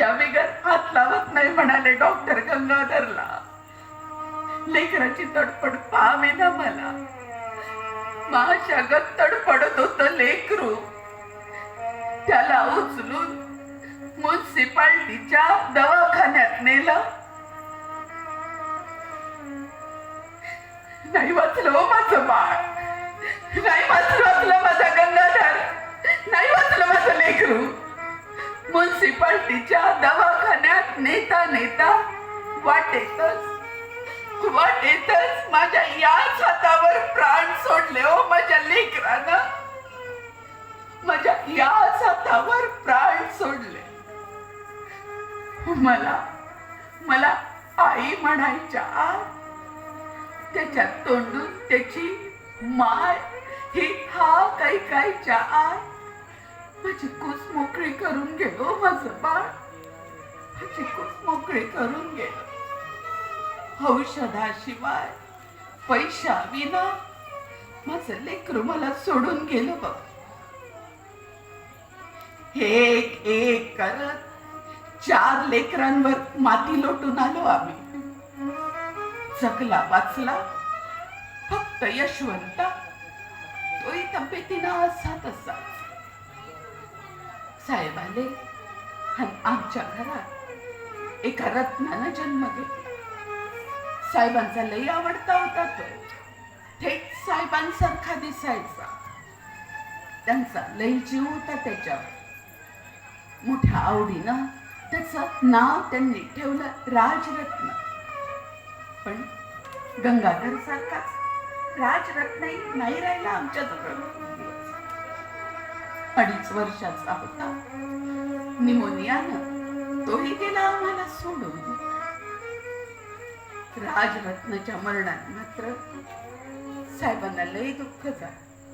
परीक्षा हात लावत नाही म्हणाले डॉक्टर गंगाधरला. लेकराची तडपड पाहावी ना मला. महाशागत तडपडत होत लेकरू. त्याला उचलून म्युन्सिपाल्टीच्या दवाखान्यात नेलं. नाही वाचलं हो माझं बाळ. नाही वाचलं वाचलं माझा गंगाधर. नाही वाचलं माझं लेकरू. म्युन्सिपाल्टीच्या दवाखान्यात नेता नेता वाटेतच वाटेतच माझ्या याच हातावर प्राण सोडले हो माझ्या लेकरानं. माझ्या याच हातावर प्राण सोडले. मला मला आई म्हणायच्या त्याच्या तोंडून त्याची माय ही हा काही काहीच्या आत माझी कुस मोकळी करून गेलो माझं बाळ. माझी कुस मोकळी करून गेलो औषधाशिवाय पैशा विना माझं लेकरू मला सोडून गेलं बघ. एक एक करत चार लेकरांवर माती लोटून आलो आम्ही. जगला वाचला फक्त यशवंत. तोही तब्येतीनं असा तसाच साहेब आले आणि आमच्या घरात एका रत्नानं जन्म घेतला साहेबांचा लई आवडता होता तो. थेट साहेबांसारखा दिसायचा. त्यांचा लई जीव होता त्याच्यावर. मोठ्या आवडीनं त्याचं नाव त्यांनी ठेवलं राजरत्न. पण गंगाधर सारखाच राजरत्न नाही राहिला आमच्या जवळ. अडीच वर्षाचा होता. निमोनियानं तोही गेला आम्हाला सोडून. राजरत्नच्या मरणात मात्र साहेबांना लई दुःख झालं.